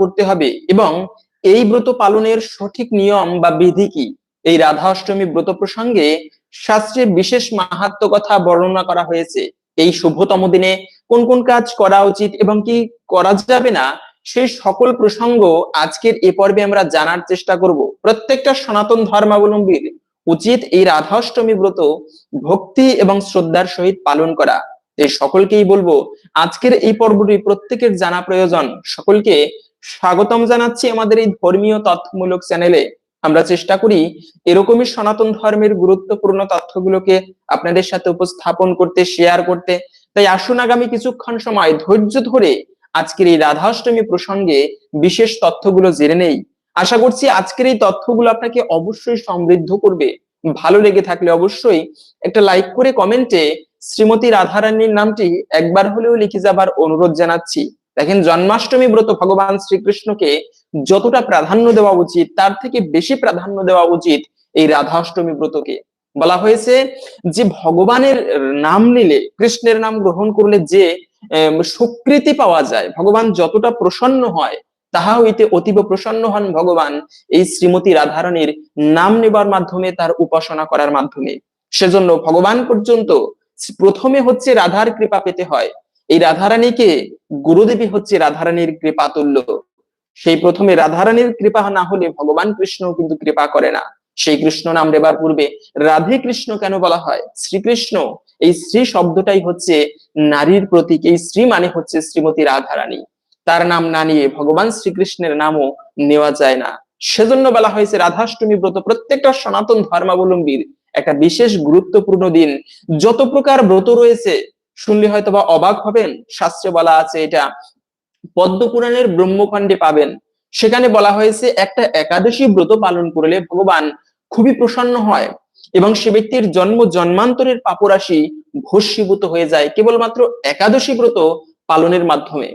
করতে হবে এবং এই ব্রত পালনের সঠিক নিয়ম বা বিধি কি? এই রাধা অষ্টমী ব্রত প্রসঙ্গে শাস্ত্রে বিশেষ মাহাত্ম কথা বর্ণনা করা হয়েছে। এই শুভতম দিনে কোন কোন কাজ করা উচিত এবং কি করা যাবে না সেই সকল প্রসঙ্গ আজকের এ পর্বে আমরা জানার চেষ্টা করব। প্রত্যেকটা সনাতন ধর্মাবলম্বীর উচিত এই রাধাষ্টমী ব্রত ভক্তি এবং শ্রদ্ধার সহিত পালন করা। এই সকলকেই বলব, আজকের এই পর্বটি প্রত্যেকের জানা প্রয়োজন। সকলকে স্বাগতম জানাচ্ছি আমাদের এই ধর্মীয় তথ্যমূলক চ্যানেলে। আমরা চেষ্টা করি এরকমই সনাতন ধর্মের গুরুত্বপূর্ণ তথ্যগুলোকে আপনাদের সাথে উপস্থাপন করতে শেয়ার করতে। তাই আসুন আগামী কিছুক্ষণ সময় ধৈর্য ধরে আজকের এই রাধাষ্টমী প্রসঙ্গে বিশেষ তথ্যগুলো জেনে নেই। আশা করছি আজকের এই তথ্যগুলো আপনাকে অবশ্যই সমৃদ্ধ করবে। ভালো লেগে থাকলে অবশ্যই একটা লাইক করে কমেন্টে শ্রীমতী রাধারানীর নামটি একবার হলেও লিখে যাবার অনুরোধ জানাচ্ছি। দেখেন, জন্মাষ্টমী ব্রত ভগবান শ্রীকৃষ্ণকে যতটা প্রাধান্য দেওয়া উচিত, তার থেকে বেশি প্রাধান্য দেওয়া উচিত এই রাধাষ্টমী ব্রতকে। বলা হয়েছে যে, ভগবানের নাম নিলে, কৃষ্ণের নাম গ্রহণ করলে যে সুকৃতি পাওয়া যায়, ভগবান যতটা প্রসন্ন হয় তাহা হইতে অতীব প্রসন্ন হন ভগবান এই শ্রীমতী রাধারণীর নাম নেবার মাধ্যমে, তার উপাসনা করার মাধ্যমে। সেজন্য ভগবান পর্যন্ত প্রথমে হচ্ছে রাধার কৃপা পেতে হয় এই রাধারানীকে গুরুদেবী হচ্ছে রাধারানীর কৃপা তুল্য সেই প্রথমে রাধারানীর কৃপা না হলে ভগবান কৃষ্ণ কিন্তু কৃপা করে না। সেই কৃষ্ণ নাম দেবার পূর্বে রাধে কৃষ্ণ কেন বলা হয়? শ্রীকৃষ্ণ, এই শ্রী শব্দটাই হচ্ছে নারীর প্রতীক, এই শ্রী মানে হচ্ছে শ্রীমতী রাধারানী। তার নাম না নিয়ে ভগবান শ্রীকৃষ্ণের নামও নেওয়া যায় না। সেজন্য বলা হয়েছে, রাধাষ্টমী ব্রত প্রত্যেকটা সনাতন ধর্মাবলম্বীর একটা বিশেষ গুরুত্বপূর্ণ দিন। যত প্রকার ব্রত রয়েছে শুনলে হয়তো বা অবাক হবেন, শাস্ত্রে বলা আছে এটা, পদ্ম পুরাণের ব্রহ্মখণ্ডে পাবেন। সেখানে বলা হয়েছে, একটা একাদশী ব্রত পালন করলে ভগবান খুবই প্রসন্ন হয় এবং সে ব্যক্তির জন্ম জন্মান্তরের পাপরাশি ভস্মীভূত হয়ে যায়, কেবলমাত্র একাদশী ব্রত পালনের মাধ্যমে।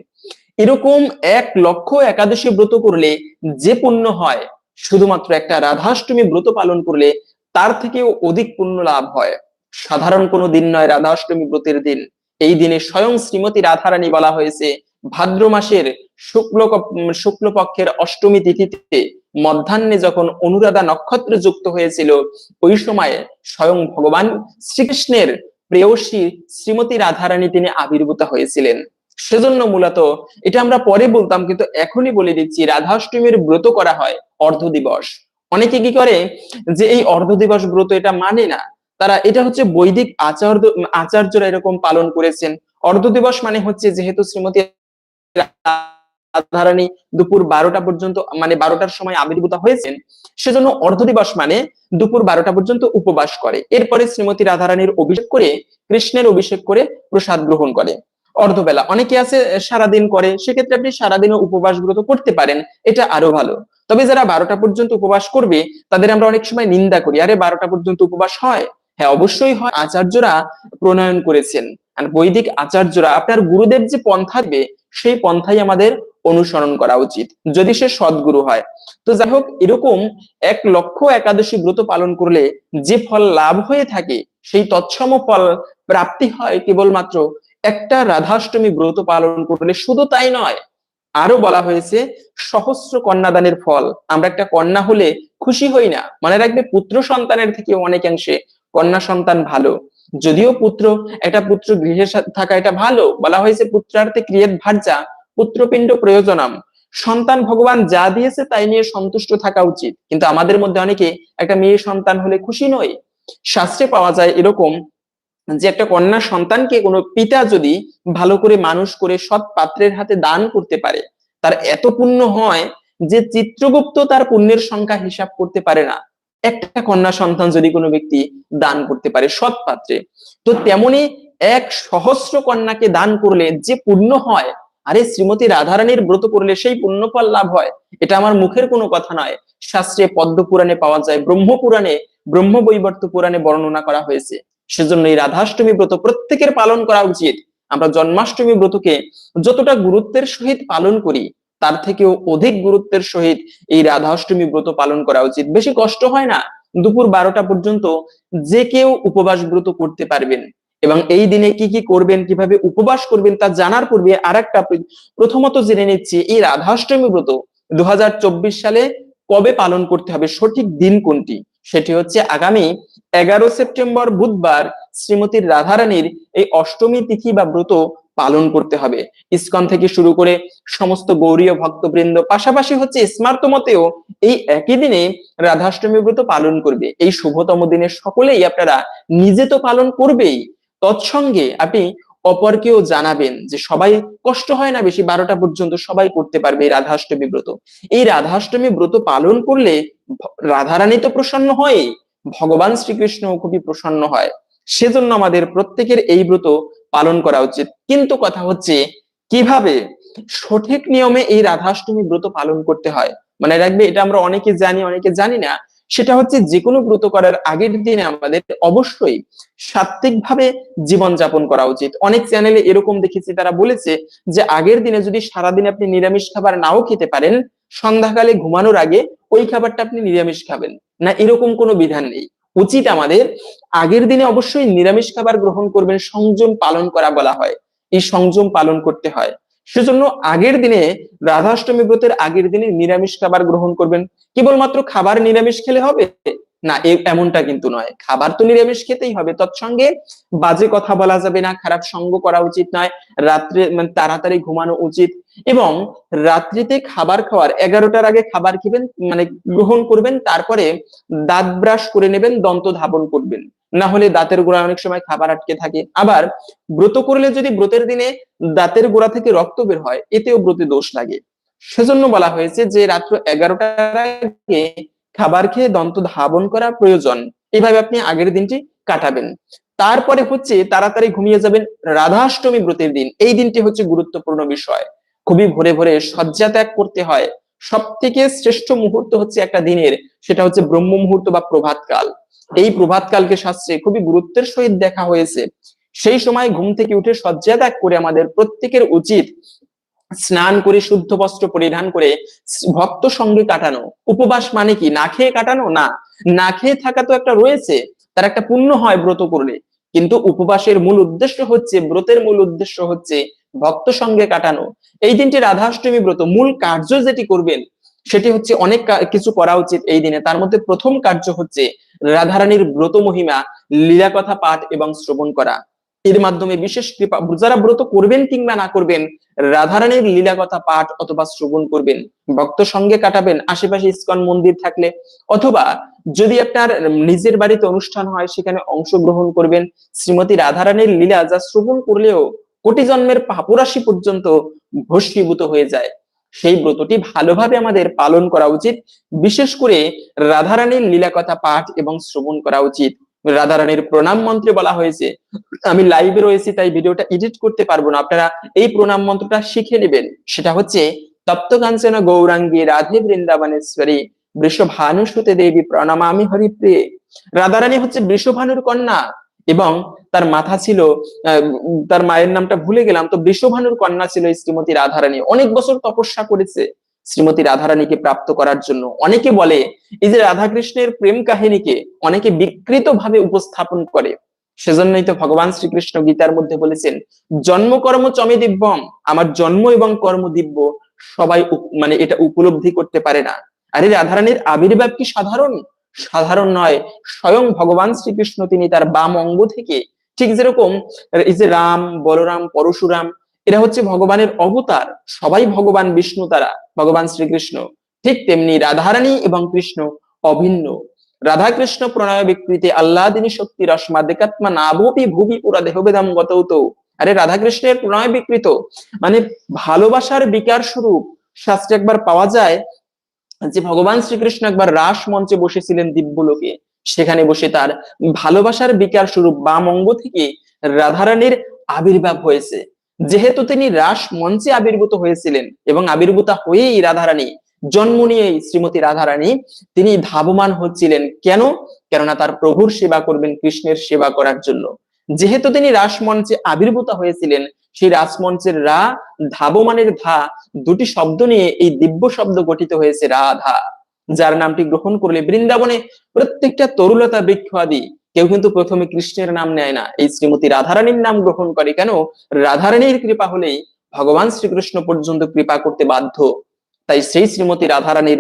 এরকম এক লক্ষ একাদশী ব্রত করলে যে পুণ্য হয়, শুধুমাত্র একটা রাধাষ্টমী ব্রত পালন করলে তার থেকেও অধিক পুণ্য লাভ হয়। সাধারণ কোনো দিন নয়, রাধা অষ্টমী ব্রতের দিন। এই দিনে স্বয়ং শ্রীমতী রাধারানী বলা হয়েছে, ভাদ্র মাসের শুক্ল শুক্লপক্ষের অষ্টমী তিথিতে মধ্যাহ্নে যখন অনুরাধা নক্ষত্র যুক্ত হয়েছিল, ওই সময়ে স্বয়ং ভগবান শ্রীকৃষ্ণের প্রেয়সী শ্রীমতী রাধারানী তিনি আবির্ভূত হয়েছিলেন। সেজন্য মূলত এটা আমরা পরে বলতাম, কিন্তু এখনই বলে দিচ্ছি রাধাষ্টমীর ব্রত করা হয় অর্ধ দিবস। অনেকে কি করে যে এই অর্ধ দিবস ব্রত এটা মানে না। তারা, এটা হচ্ছে বৈদিক আচার্য, আচার্যরা এরকম পালন করেছেন। অর্ধ দিবস মানে হচ্ছে যেহেতু শ্রীমতী রাধারানী দুপুর বারোটা পর্যন্ত মানে বারোটার সময় আবির্ভূত হয়েছেন, সেজন্য অর্ধ দিবস মানে দুপুর বারোটা পর্যন্ত উপবাস করে। এরপরে শ্রীমতী রাধারানীর অভিষেক করে, কৃষ্ণের অভিষেক করে প্রসাদ গ্রহণ করে। অর্ধবেলা, অনেকে আছে সারাদিন করে, সেক্ষেত্রে আপনি সারাদিনও উপবাস ব্রত করতে পারেন, এটা আরও ভালো। তবে যারা বারোটা পর্যন্ত উপবাস করবে, তাদের আমরা অনেক সময় নিন্দা করি, আরে বারোটা পর্যন্ত উপবাস হয়? হ্যাঁ অবশ্যই হয়। আচার্যরা প্রণয়ন করেছেন। আর বৈদিক আচার্যরা, আপনার গুরুদেব যে পন্থা দেবে, সেই পন্থাই আমাদের অনুসরণ করা উচিত, যদি সে সদ্গুরু হয়। তো যাই হোক, এরকম এক লক্ষ একাদশী ব্রত পালন করলে যে ফল লাভ হয়ে থাকে, সেই তৎসম ফল প্রাপ্তি হয় কেবলমাত্র একটা রাধাষ্টমী ব্রত পালন করলে। শুধু তাই নয়, আরও বলা হয়েছে, সহস্র কন্যাদানের ফল। আমরা একটা কন্যা হলে খুশি হই না। মনে রাখবে, পুত্র সন্তানের থেকে অনেকাংশে কন্যা সন্তান ভালো। যদিও পুত্র, একটা পুত্র গৃহে থাকা এটা ভালো, বলা হয়েছে পুত্রার্থে ক্রিয়েত ভার্যা, পুত্রপিণ্ড প্রয়োজনাম। সন্তান ভগবান যা দিয়েছে তাই নিয়ে সন্তুষ্ট থাকা উচিত। কিন্তু আমাদের মধ্যে অনেকে একটা মেয়ে সন্তান হলে খুশি নয়। শাস্ত্রে পাওয়া যায় এরকম যে একটা কন্যা সন্তানকে কোনো পিতা যদি ভালো করে মানুষ করে সৎ পাত্রের হাতে দান করতে পারে, তার এত পুণ্য হয় যে চিত্রগুপ্ত তার পুণ্যের সংখ্যা হিসাব করতে পারে না। একটা কন্যা সন্তান যদি কোনো ব্যক্তি দান করতে পারে সৎ পাত্রে, তো তেমনি এক সহস্র কন্যাকে দান করলে যে পুণ্য হয়, আরে শ্রীমতী রাধারানীর ব্রত করলে সেই পুণ্যফল লাভ হয়, এটা আমার মুখের কোনো কথা নয়। শাস্ত্রে পদ্ম পুরাণে পাওয়া যায় ব্রহ্ম পুরাণে ব্রহ্ম বৈবর্ত পুরাণে বর্ণনা করা হয়েছে। সেজন্য এই রাধাষ্টমী ব্রত প্রত্যেকের পালন করা উচিত। আমরা জন্মাষ্টমী ব্রতকে যতটা গুরুত্বের সহিত পালন করি তার থেকেও অধিক গুরুত্বের সহিত এই রাধাষ্টমী ব্রত পালন করা উচিত। বেশি কষ্ট হয় না দুপুর বারোটা পর্যন্ত যে কেউ উপবাস ব্রত করতে পারবেন। এবং এই দিনে কি কি করবেন, কীভাবে উপবাস করবেন তা জানার পূর্বে আর একটা প্রথমত জেনে নিচ্ছি, এই রাধাষ্টমী ব্রত দু হাজার চব্বিশ সালে কবে পালন করতে হবে, সঠিক দিন কোনটি? সেটি হচ্ছে আগামী এগারো সেপ্টেম্বর বুধবার শ্রীমতীর রাধারানীর এই অষ্টমী তিথি বা ব্রত পালন করতে হবে। ইসকন থেকে শুরু করে সমস্ত গৌরীয় ভক্তবৃন্দ, পাশাপাশি হচ্ছে স্মার্ত মতেও এই একই দিনে রাধাষ্টমী ব্রত পালন করবে। এই শুভতম দিনে সকলেই আপনারা নিজে তো পালন করবেই। তৎসঙ্গে আপনি অপরকেও জানাবেন যে সবাই কষ্ট হয় না বেশি, বারোটা পর্যন্ত সবাই করতে পারবে এই রাধাষ্টমী ব্রত। এই রাধাষ্টমী ব্রত পালন করলে রাধারানী তো প্রসন্ন হয় ভগবান শ্রীকৃষ্ণ খুবই প্রসন্ন হয়। সেজন্য আমাদের প্রত্যেকের এই ব্রত পালন করা উচিত। কিন্তু কথা হচ্ছে, কীভাবে সঠিক নিয়মে এই রাধাষ্টমী ব্রত পালন করতে হয়? মানে রাখবে এটা আমরা অনেকে জানি অনেকে জানি না। সেটা হচ্ছে যে কোনো ব্রত করার আগের দিনে আমাদের অবশ্যই সাত্বিক ভাবে জীবন যাপন করা উচিত। অনেক চ্যানেলে এরকম দেখেছি, তারা বলেছে যে আগের দিনে যদি সারাদিন আপনি নিরামিষ খাবার নাও খেতে পারেন, সন্ধ্যাকালে ঘুমানোর আগে ওই খাবারটা আপনি নিরামিষ খাবেন। না, এরকম কোনো বিধান নেই। উচিত আমাদের আগের দিনে অবশ্যই নিরামিষ খাবার গ্রহণ করবেন, সংযম পালন করা বলা হয়। এই সংযম পালন করতে হয়। সেজন্য আগের দিনে রাধাষ্টমী ব্রতের আগের দিনে নিরামিষ খাবার গ্রহণ করবেন। কেবলমাত্র খাবার নিরামিষ খেলে হবে? না এমনটা কিন্তু নয়। খাবার তো নিরামিষ খেতেই হবে, তৎসঙ্গে বাজে কথা বলা যাবে না, খারাপ সঙ্গ করা উচিত নয়, রাত্রে মানে তাড়াতাড়ি ঘুমানো উচিত এবং রাত্রিতে খাবার খাওয়ার, এগারোটার আগে খাবার খেবেন মানে গ্রহণ করবেন, তারপরে দাঁত ব্রাশ করে নেবেন, দন্ত ধাবন করবেন। না হলে দাঁতের গোড়া অনেক সময় খাবার আটকে থাকে। আবার ব্রত করলে যদি ব্রতের দিনে দাঁতের গোড়া থেকে রক্ত বের হয়, এতেও ব্রতে দোষ লাগে। সেজন্য বলা হয়েছে যে, রাত্র এগারোটার আগে খাবার খেয়ে দন্ত ধাবন করা প্রয়োজন। এইভাবে আপনি আগের দিনটি কাটাবেন। তারপরে হচ্ছে তাড়াতাড়ি ঘুমিয়ে যাবেন রাধাষ্টমী ব্রতের দিন। এই দিনটি হচ্ছে গুরুত্বপূর্ণ বিষয়। খুবই ভোরে ভোরে শয্যা ত্যাগ করতে হয়। সব থেকে শ্রেষ্ঠ মুহূর্ত হচ্ছে একটা দিনের, সেটা হচ্ছে ব্রহ্ম মুহূর্ত বা প্রভাতকাল। এই প্রভাতকালকে শাস্ত্রে খুবই গুরুত্বের সহিত দেখা হয়েছে। সেই সময় ঘুম থেকে উঠে শয্যা ত্যাগ করে আমাদের প্রত্যেকের উচিত স্নান করে শুদ্ধ বস্ত্র পরিধান করে ভক্ত সঙ্গে কাটানো। উপবাস মানে কি? না খেয়ে কাটানো? না। না খেয়ে থাকা তো একটা রয়েছে, তার একটা পুণ্য হয় ব্রত করলে। কিন্তু উপবাসের মূল উদ্দেশ্য হচ্ছে, ব্রতের মূল উদ্দেশ্য হচ্ছে ভক্ত সঙ্গে কাটানো। এই দিনটি রাধাষ্টমী ব্রত, মূল কার্য যেটি করবেন, সেটি হচ্ছে অনেক কিছু করা উচিত এই দিনে। তার মধ্যে প্রথম কার্য হচ্ছে রাধারানীর ব্রত মহিমা লীলা কথা পাঠ এবং শ্রবণ করা। এর মাধ্যমে বিশেষ কৃপা যারা ব্রত করবেন কিংবা না করবেন, রাধারানীর লীলা কথা পাঠ অথবা শ্রবণ করবেন, ভক্ত সঙ্গে কাটাবেন, আশেপাশে ইস্কন মন্দির থাকলে, অথবা যদি আপনার নিজের বাড়িতে অনুষ্ঠান হয়, সেখানে অংশগ্রহণ করবেন, শ্রীমতী রাধারানীর লীলা যা শ্রবণ করলেও কোটি জন্মের পাপুরাশি পর্যন্ত ভস্মীভূত হয়ে যায়। সেই ব্রতটি ভালোভাবে আমাদের পালন করা উচিত। বিশেষ করে রাধারানীর লীলা কথা পাঠ এবং শ্রবণ করা উচিত। রাধারানীর প্রণাম মন্ত্রে বলা হয়েছে। আমি লাইভে রয়েছি, তাই ভিডিওটা এডিট করতে পারব না। আপনারা এই প্রণাম মন্ত্রটা শিখে নেবেন। সেটা হচ্ছে, তপ্ত কাঞ্চন গৌরাঙ্গী রাধে বৃন্দাবনেশ্বরী, বৃষভানুসুতে দেবী প্রণাম প্রণামামি হরিপ্রিয়ে। রাধারানী হচ্ছে বৃষভানুর কন্যা এবং তার মাথা ছিল তার মায়ের নামটা ভুলে গেলাম, তো বৃষভানুর কন্যা ছিল শ্রীমতী রাধারানী অনেক বছর তপস্যা করেছে। শ্রীমতী রাধারানীকে প্রাপ্ত করার জন্য। অনেকে বলে, এই যে রাধাকৃষ্ণের প্রেম কাহিনীকে অনেকে বিকৃত ভাবে উপস্থাপন করে। সেজন্যই তো ভগবান শ্রীকৃষ্ণ গীতার মধ্যে বলেছেন, জন্ম কর্ম চমে দিব্যম, আমার জন্ম এবং কর্ম দিব্য সবাই মানে এটা উপলব্ধি করতে পারে না। আরে রাধারানীর আবির্ভাব কি সাধারণ? সাধারণ নয়, স্বয়ং ভগবান শ্রীকৃষ্ণ তিনি তার বাম অঙ্গ থেকে ঠিক যেরকম এই যে রাম, বলরাম, পরশুরাম এরা হচ্ছে ভগবানের অবতার। সবাই ভগবান বিষ্ণু তারা, ভগবান শ্রীকৃষ্ণ। ঠিক তেমনি রাধারানী এবং কৃষ্ণ অভিন্ন। রাধা কৃষ্ণ প্রণয় বিকৃতি আল্লাদিনী শক্তি রসমা দেকাত্মা নাভি ভুবি পুরা দেহবেদাম গত আরে রাধা কৃষ্ণের প্রণয় বিকৃত। মানে ভালোবাসার বিকার স্বরূপ শাস্ত্রে একবার পাওয়া যায় যে ভগবান শ্রীকৃষ্ণ একবার রাস মঞ্চে বসেছিলেন দিব্যলোকে। সেখানে বসে তার ভালোবাসার বিকার স্বরূপ বাম অঙ্গ থেকে রাধারানীর আবির্ভাব হয়েছে। যেহেতু তিনি রাস মঞ্চে আবির্ভূত হয়েছিলেন এবং আবির্ভূত হয়েই রাধারানী, জন্ম নিয়ে শ্রীমতী রাধারানী, তিনি ধাবমান হচ্ছিলেন। কেন? কেননা তার প্রভুর সেবা করবেন কৃষ্ণের সেবা করার জন্য। যেহেতু তিনি রাসমঞ্চে আবির্ভূত হয়েছিলেন, সেই রাসমঞ্চের রা, ধাবমানের ধা দুটি শব্দ নিয়ে এই দিব্য শব্দ গঠিত হয়েছে রাধা, যার নামটি গ্রহণ করলে বৃন্দাবনে প্রত্যেকটা তরুলতা, বৃক্ষ আদি কেউ কিন্তু প্রথমে কৃষ্ণের নাম নেয় না। এই শ্রীমতী রাধারানীর নাম গ্রহণ করে কেন? রাধারানীর কৃপা হলেই ভগবান শ্রীকৃষ্ণ পর্যন্ত কৃপা করতে বাধ্য। তাই সেই শ্রীমতী রাধারানীর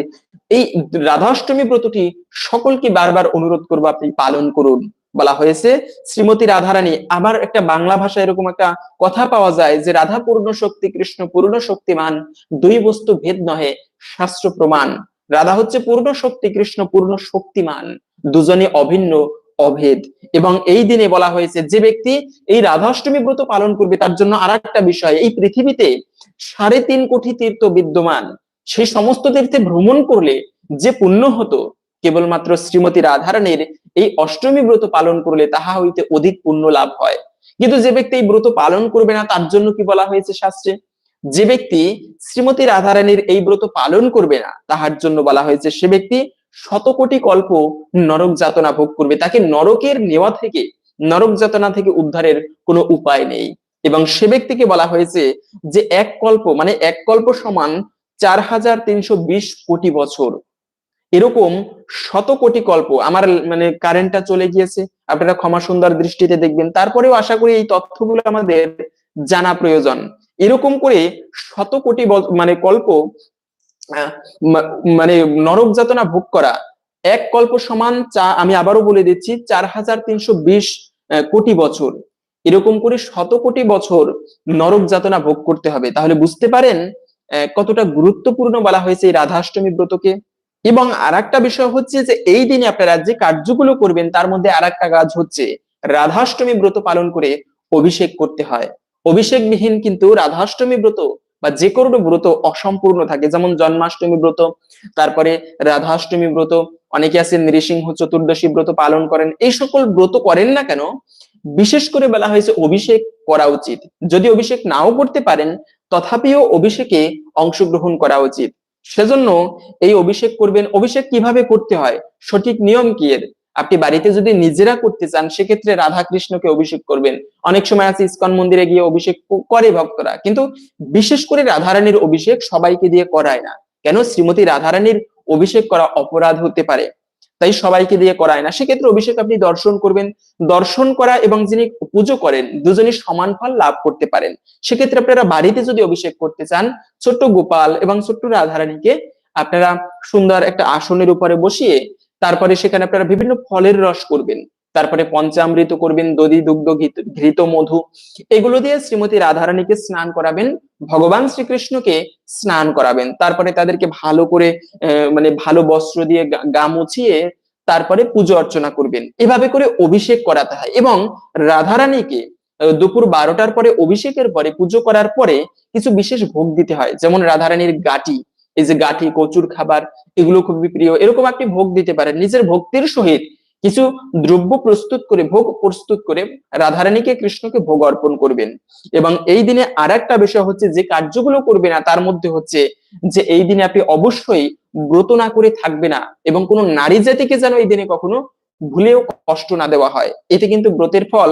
এই রাধাষ্টমী ব্রতটি সকলকে বারবার অনুরোধ করব আপনি পালন করুন। বলা হয়েছে, শ্রীমতী রাধারানী, আবার একটা বাংলা ভাষায় এরকম একটা কথা পাওয়া যায় যে রাধা পূর্ণ শক্তি, কৃষ্ণ পূর্ণ শক্তিমান, দুই বস্তু ভেদ নহে, শাস্ত্র প্রমাণ। রাধা হচ্ছে পূর্ণ শক্তি, কৃষ্ণ পূর্ণ শক্তিমান। দুজনে অভিন্ন অভেদ। এবং এই দিনে বলা হয়েছে, যে ব্যক্তি এই রাধাষ্টমী ব্রত পালন করবে, তার জন্য আর একটা বিষয়, এই পৃথিবীতে সাড়ে তিন কোটি তীর্থ বিদ্যমান। সেই সমস্ত তীর্থে ভ্রমণ করলে যে পুণ্য হতো, কেবলমাত্র শ্রীমতী রাধারানীর এই অষ্টমী ব্রত পালন করলে তাহা হইতে অধিক পুণ্য লাভ হয়। কিন্তু যে ব্যক্তি এই ব্রত পালন করবে না, তার জন্য কি বলা হয়েছে শাস্ত্রে? যে ব্যক্তি শ্রীমতী রাধারানীর এই ব্রত পালন করবে না, তাহার জন্য বলা হয়েছে, সে ব্যক্তি শত কোটি কল্প নরক যাতনা ভোগ করবে। তাকে নরকের নেওয়া থেকে, নরক যাতনা থেকে উদ্ধারের কোনো উপায় নেই। এবং সে ব্যক্তিকে বলা হয়েছে যে এক কল্প মানে এক কল্প সমান চার হাজার তিনশো বিশ কোটি বছর। এরকম শত কোটি কল্প, আমার মানে কারেন্টটা চলে গিয়েছে, আপনারা ক্ষমা সুন্দর দৃষ্টিতে দেখবেন। তারপরেও আশা করি এই তথ্যগুলো আমাদের জানা প্রয়োজন। এরকম করে শত কোটি মানে কল্প মানে নরক যাতনা ভোগ করা, এক কল্প সমান চা, আমি আবারও বলে দিচ্ছি চার হাজার তিনশো বিশ কোটি বছর। এরকম করে শত কোটি বছর নরক যাতনা ভোগ করতে হবে। তাহলে বুঝতে পারেন কতটা গুরুত্বপূর্ণ বলা হয়েছে এই রাধাষ্টমী ব্রতকে। এবং আর একটা বিষয় হচ্ছে যে, এই দিনে আপনারা যে কার্যগুলো করবেন, তার মধ্যে আর একটা কাজ হচ্ছে, রাধাষ্টমী ব্রত পালন করে অভিষেক করতে হয়। অভিষেকবিহীন কিন্তু রাধাষ্টমী ব্রত বা যে কোনো ব্রত অসম্পূর্ণ থাকে, যেমন জন্মাষ্টমী ব্রত, তারপরে রাধাষ্টমী ব্রত, অনেকে আছেন নৃসিংহ চতুর্দশী ব্রত পালন করেন, এই সকল ব্রত করেন না কেন? বিশেষ করে বলা হয়েছে অভিষেক করা উচিত। যদি অভিষেক নাও করতে পারেন, তথাপিও অভিষেকে অংশগ্রহণ করা উচিত। সেজন্য এই অভিষেক করবেন। অভিষেক কীভাবে করতে হয়? সঠিক নিয়ম কি এর? আপনি বাড়িতে যদি নিজেরা করতে চান, সেক্ষেত্রে রাধা কৃষ্ণকে অভিষেক করবেন। অনেক সময় আছে ইস্কন মন্দিরে গিয়ে অভিষেক করে ভক্তরা। কিন্তু বিশেষ করে রাধারানীর অভিষেক সবাইকে দিয়ে করায় না। কেন? শ্রীমতী রাধারানীর অভিষেক করা অপরাধ হতে পারে। তাই সবাইকে দিয়ে করায় না। সেক্ষেত্রে অভিষেক আপনি দর্শন করবেন। দর্শন করা এবং যিনি পুজো করেন, দুজনই সমান ফল লাভ করতে পারেন। সেক্ষেত্রে আপনারা বাড়িতে যদি অভিষেক করতে চান, ছোট্ট গোপাল এবং ছোট্ট রাধারানীকে আপনারা সুন্দর একটা আসনের উপরে বসিয়ে তারপরে সেখানে আপনারা বিভিন্ন ফলের রস করবেন। তারপরে পঞ্চামৃত করবেন, দধি, দুগ্ধ, ঘৃত মধু। এগুলো দিয়ে শ্রীমতী রাধারানীকে স্নান করাবেন, ভগবান শ্রীকৃষ্ণকে স্নান করাবেন। তারপরে তাদেরকে ভালো করে মানে ভালো বস্ত্র দিয়ে গা মুছিয়ে তারপরে পুজো অর্চনা করবেন। এভাবে করে অভিষেক করাতে হয় এবং রাধারানীকে দুপুর বারোটার পরে অভিষেকের পরে পুজো করার পরে কিছু বিশেষ ভোগ দিতে হয়। যেমন রাধারানীর গাটি এই যে গাঠি, কচুর খাবার, এগুলো খুবই প্রিয়। এরকম আপনি ভোগ দিতে পারেন। নিজের ভক্তির সহিত কিছু দ্রব্য প্রস্তুত করে, ভোগ প্রস্তুত করে রাধারানীকে কৃষ্ণকে ভোগ অর্পণ করবেন। এবং এই দিনে আর একটা বিষয় হচ্ছে যে কার্যগুলো করবে না, তার মধ্যে হচ্ছে যে এই দিনে আপনি অবশ্যই ব্রত না করে থাকবে না। এবং কোনো নারী জাতিকে যেন এই দিনে কখনো ভুলেও কষ্ট না দেওয়া হয়। এতে কিন্তু ব্রতের ফল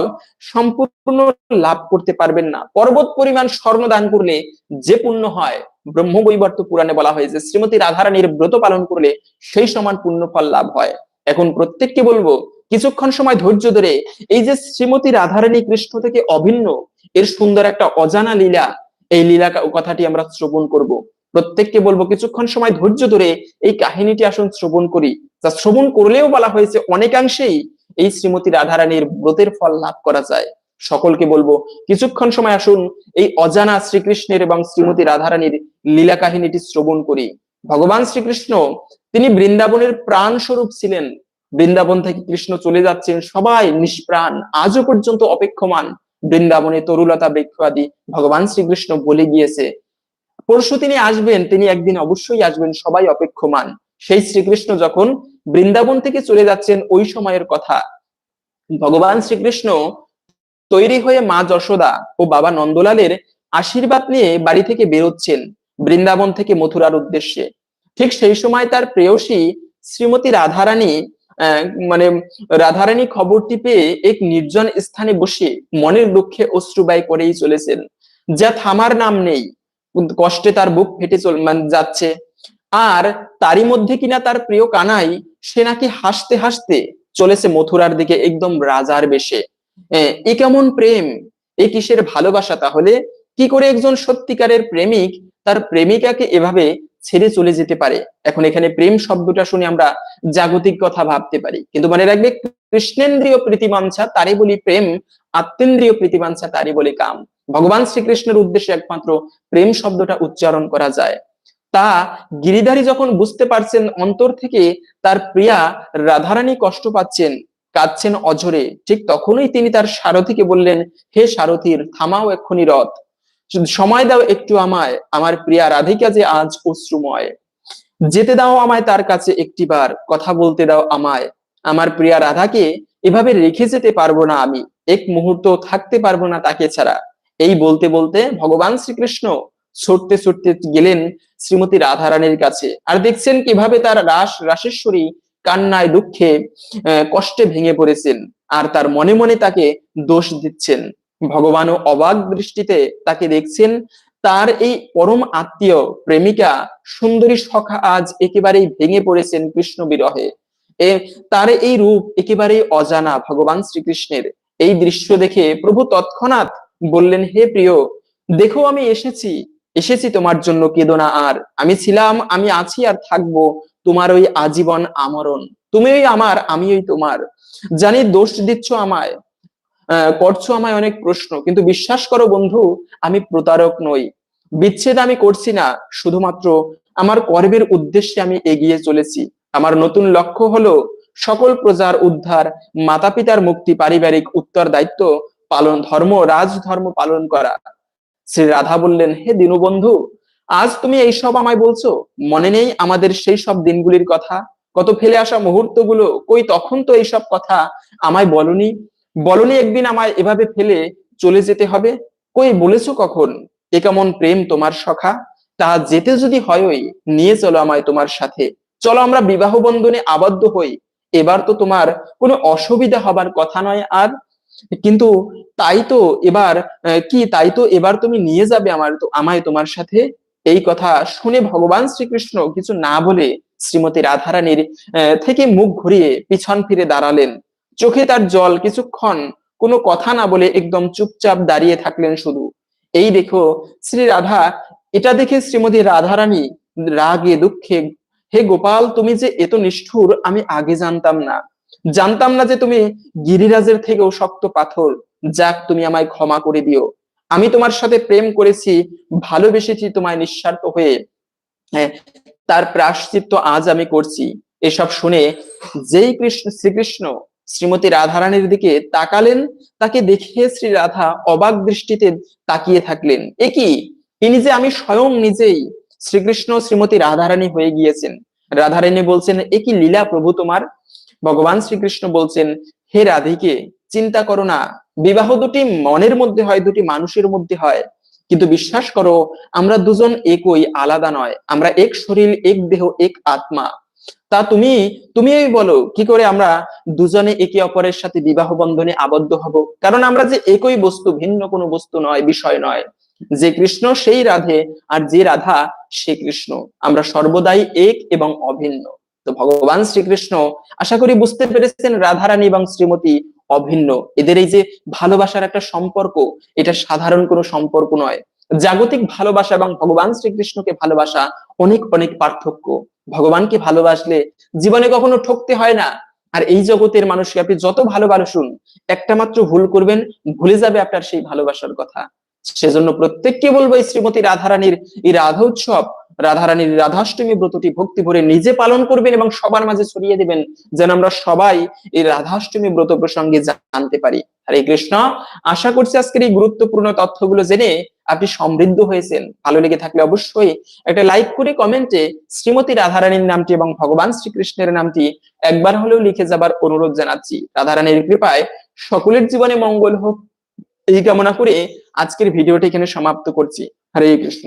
সম্পূর্ণ লাভ করতে পারবেন না। পর্বত পরিমাণ স্বর্ণ দান করলে যে পুণ্য হয়, ব্রহ্ম ব্রহ্মবৈবর্ত পুরাণে বলা হয়েছে, শ্রীমতী রাধারানীর ব্রত পালন করলে সেই সমান পুণ্য ফল লাভ হয়। এখন প্রত্যেককে বলব, কিছুক্ষণ সময় ধৈর্য ধরে এই যে শ্রীমতী রাধারানী কৃষ্ণ থেকে অভিন্ন, এর সুন্দর একটা অজানা লীলা, এই লীলা কথাটি আমরা শ্রবণ করব। প্রত্যেককে বলব কিছুক্ষণ সময় ধৈর্য ধরে এই কাহিনীটি আসুন শ্রবণ করি। যা শ্রবণ করলেও বলা হয়েছে অনেকাংশেই এই শ্রীমতী রাধারানীর ব্রতের ফল লাভ করা যায়। সকলকে বলব কিছুক্ষণ সময় আসুন এই অজানা শ্রীকৃষ্ণের এবং শ্রীমতী রাধারানীর লীলা কাহিনীটি শ্রবণ করি। ভগবান শ্রীকৃষ্ণ, তিনি বৃন্দাবনের প্রাণ স্বরূপ ছিলেন। বৃন্দাবন থেকে কৃষ্ণ চলে যাচ্ছেন, সবাই নিষ্প্রাণ, আজও পর্যন্ত অপেক্ষমান। বৃন্দাবনে তরুলতা, বৃক্ষ আদি ভগবান শ্রীকৃষ্ণ বলে গিয়েছে। পরশু তিনি আসবেন, তিনি একদিন অবশ্যই আসবেন, সবাই অপেক্ষমান। সেই শ্রীকৃষ্ণ যখন বৃন্দাবন থেকে চলে যাচ্ছেন, ওই সময়ের কথা। ভগবান শ্রীকৃষ্ণ তৈরি হয়ে মা যশোদা ও বাবা নন্দলালের আশীর্বাদ নিয়ে বাড়ি থেকে বেরোচ্ছেন বৃন্দাবন থেকে মথুরার উদ্দেশ্যে। ঠিক সেই সময় তার প্রেয়সী শ্রীমতী রাধারানী মানে রাধারানী খবরটি পেয়ে এক নির্জন স্থানে বসে মনের দুঃখে অশ্রুবাই করেই চলেছেন। যা থামার নাম নেই। কষ্টে তার বুক ফেটে চল মানে যাচ্ছে। আর তারই মধ্যে কিনা তার প্রিয় কানাই, সে নাকি হাসতে হাসতে চলেছে মথুরার দিকে একদম রাজার বেশে। এ কেমন প্রেম? এ কিসের ভালোবাসা তাহলে? কি করে একজন সত্যিকারের প্রেমিক তার প্রেমিকাকে এভাবে ছেড়ে চলে যেতে পারে? এখন এখানে প্রেম শব্দটা শুনে আমরা জাগতিক কথা ভাবতে পারি। কিন্তু মনে রাখবে, কৃষ্ণেন্দ্রীয় প্রীতিমাঞ্ছা তারই বলি প্রেম, আত্মেন্দ্রীয় প্রীতিমাঞ্ছা তারই বলি কাম। ভগবান শ্রীকৃষ্ণের উদ্দেশ্যে একমাত্র প্রেম শব্দটা উচ্চারণ করা যায়। তা গিরিধারী যখন বুঝতে পারছেন অন্তর থেকে, তার প্রিয়া রাধারানী কষ্ট পাচ্ছেন, কাঁদছেন অঝরে। ঠিক তখনই তিনি তার সারথীকে বললেন, হে সারথীর থামাও এক্ষুনি রথ। সময় দাও একটু আমায়, আমার প্রিয়া রাধিকা যে আজ অশ্রুময়। যেতে দাও আমায় তার কাছে একটিবার, কথা বলতে দাও আমায়। আমার প্রিয়া রাধাকে এভাবে রেখে যেতে পারব না আমি, এক মুহূর্ত থাকতে পারব না তাকে ছাড়া। এই বলতে বলতে ভগবান শ্রীকৃষ্ণ ছুটতে ছুটতে গেলেন শ্রীমতী রাধারানীর কাছে। আর দেখছেন কীভাবে তার রাস, রাসেশ্বরী কান্নায় দুঃখে কষ্টে ভেঙে পড়েছেন। আর তার মনে মনে তাকে দোষ দিচ্ছেন। ভগবানও অবাক দৃষ্টিতে তাকে দেখছেন। তার এই পরম আত্মীয় প্রেমিকা সুন্দরী সখা আজ একেবারেই ভেঙে পড়েছেন কৃষ্ণ বিরহে। তার এই রূপ একেবারেই অজানা ভগবান শ্রীকৃষ্ণের। এই দৃশ্য দেখে প্রভু তৎক্ষণাৎ বললেন, হে প্রিয়, দেখো আমি এসেছি। এসেছি তোমার জন্য কেদনা আর। আমি ছিলাম, আমি আছি আর থাকব তোমার ওই আজীবন আমরণ। তুমি ওই আমার আমি ওই তোমার। জানি দোষ দিচ্ছ আমায় করছ আমায় অনেক প্রশ্ন, কিন্তু বিশ্বাস করো বন্ধু, আমি প্রতারক নই। বিচ্ছেদ আমি করছি না, শুধুমাত্র আমার কর্মের উদ্দেশ্যে আমি এগিয়ে চলেছি। আমার নতুন লক্ষ্য হলো সকল প্রজার উদ্ধার মাতা পিতার মুক্তি, পারিবারিক উত্তর দায়িত্ব পালন, ধর্ম রাজ ধর্ম পালন করা। শ্রী রাধা বললেন, হে দীনবন্ধু, আজ তুমি এইসব আমায় বলছো? মনে নেই আমাদের সেই সব দিনগুলির কথা? কত ফেলে আসা মুহূর্তগুলো, কই তখন তো এইসব কথা আমায় বলনি? বলনি একদিন আমায় এভাবে ফেলে চলে যেতে হবে? কই বলেছ কখন? এ কেমন প্রেম তোমার সখা? তা যেতে যদি হয়ই, নিয়ে চলো আমায় তোমার সাথে। চলো আমরা বিবাহ বন্ধনে আবদ্ধ হই। এবার তো তোমার কোনো অসুবিধা হবার কথা নয় আর কিন্তু তাই তো এবার কি তাই তো এবার তুমি নিয়ে যাবে আমার আমায় তোমার সাথে? এই কথা শুনে ভগবান শ্রীকৃষ্ণ কিছু না বলে শ্রীমতী রাধারানীর থেকে মুখ ঘুরিয়ে পিছন ফিরে দাঁড়ালেন। চোখে তার জল কিছুক্ষণ কোনো কথা না বলে একদম চুপচাপ দাঁড়িয়ে থাকলেন শুধু। এই দেখো, শ্রী রাধা, এটা দেখে শ্রীমতী রাধারানী রাগে দুঃখে, হে গোপাল, তুমি যে এত নিষ্ঠুর, আমি আগে জানতাম না। জানতাম না যে তুমি গিরিরাজের থেকেও শক্ত পাথর। যাক, তুমি আমায় ক্ষমা করে দিও। আমি তোমার সাথে প্রেম করেছি, ভালোবেসেছি তোমায় নিঃস্বার্থ হয়ে। হ্যাঁ তার প্রাশ্চিত্য আজ আমি করছি। এসব শুনে যেই কৃষ্ণ শ্রীকৃষ্ণ শ্রীমতী রাধারানীর দিকে তাকালেন, তাকে দেখে শ্রী রাধা অবাক দৃষ্টিতে তাকিয়ে থাকলেন। এ কি? তিনি যে আমি স্বয়ং নিজেই শ্রীকৃষ্ণ শ্রীমতী রাধারানী হয়ে গিয়েছেন। রাধারানী বলছেন, এ কি লীলা প্রভু তোমার? ভগবান শ্রীকৃষ্ণ বলছেন, হে রাধিকে, চিন্তা করো না। বিবাহ দুটি মনের মধ্যে হয়, দুটি মানুষের মধ্যে হয়। কিন্তু বিশ্বাস করো, আমরা দুজন একই, আলাদা নয়। আমরা এক শরীর, এক দেহ, এক আত্মা। তা তুমি তুমি বলো, কি করে আমরা দুজনে একে অপরের সাথে বিবাহ বন্ধনে আবদ্ধ হব? কারণ আমরা যে একই বস্তু, ভিন্ন কোনো বস্তু নয়, বিষয় নয়। যে কৃষ্ণ, সেই রাধে, আর যে রাধা, সে কৃষ্ণ। আমরা সর্বদাই এক এবং অভিন্ন। তো ভগবান শ্রীকৃষ্ণ আশা করি বুঝতে পেরেছেন রাধারানী এবং শ্রীমতী অভিন্ন। এদের এই যে ভালোবাসার একটা সম্পর্ক, এটা সাধারণ কোনো সম্পর্ক নয়। জাগতিক ভালোবাসা এবং ভগবান শ্রীকৃষ্ণকে ভালোবাসা অনেক অনেক পার্থক্য। ভগবানকে ভালোবাসলে জীবনে কখনো ঠকতে হয় না। আর এই জগতের মানুষকে আপনি যত ভালোবাসুন একটা মাত্র ভুল করবেন, ভুলে যাবে আপনার সেই ভালোবাসার কথা। সেজন্য প্রত্যেককে বলব এই শ্রীমতী রাধারানীর এই রাধা উৎসব রাধারানীর রাধাষ্টমী ব্রতটি ভক্তি ভরে নিজে পালন করবেন এবং সবার মাঝে ছড়িয়ে দেবেন, যেন আমরা সবাই এই রাধাষ্টমী ব্রত প্রসঙ্গে জানতে পারি। হরে কৃষ্ণ, আশা করছি আজকের এই গুরুত্বপূর্ণ তথ্যগুলো জেনে আপনি সমৃদ্ধ হয়েছেন। ভালো লেগে থাকলে অবশ্যই একটা লাইক করে কমেন্টে শ্রীমতী রাধারানীর নামটি এবং ভগবান শ্রীকৃষ্ণের নামটি একবার হলেও লিখে যাবার অনুরোধ জানাচ্ছি। রাধারানীর কৃপায় সকলের জীবনে মঙ্গল হোক। এই কামনা করে আজকের ভিডিওটি এখানে সমাপ্ত করছি। হরে কৃষ্ণ।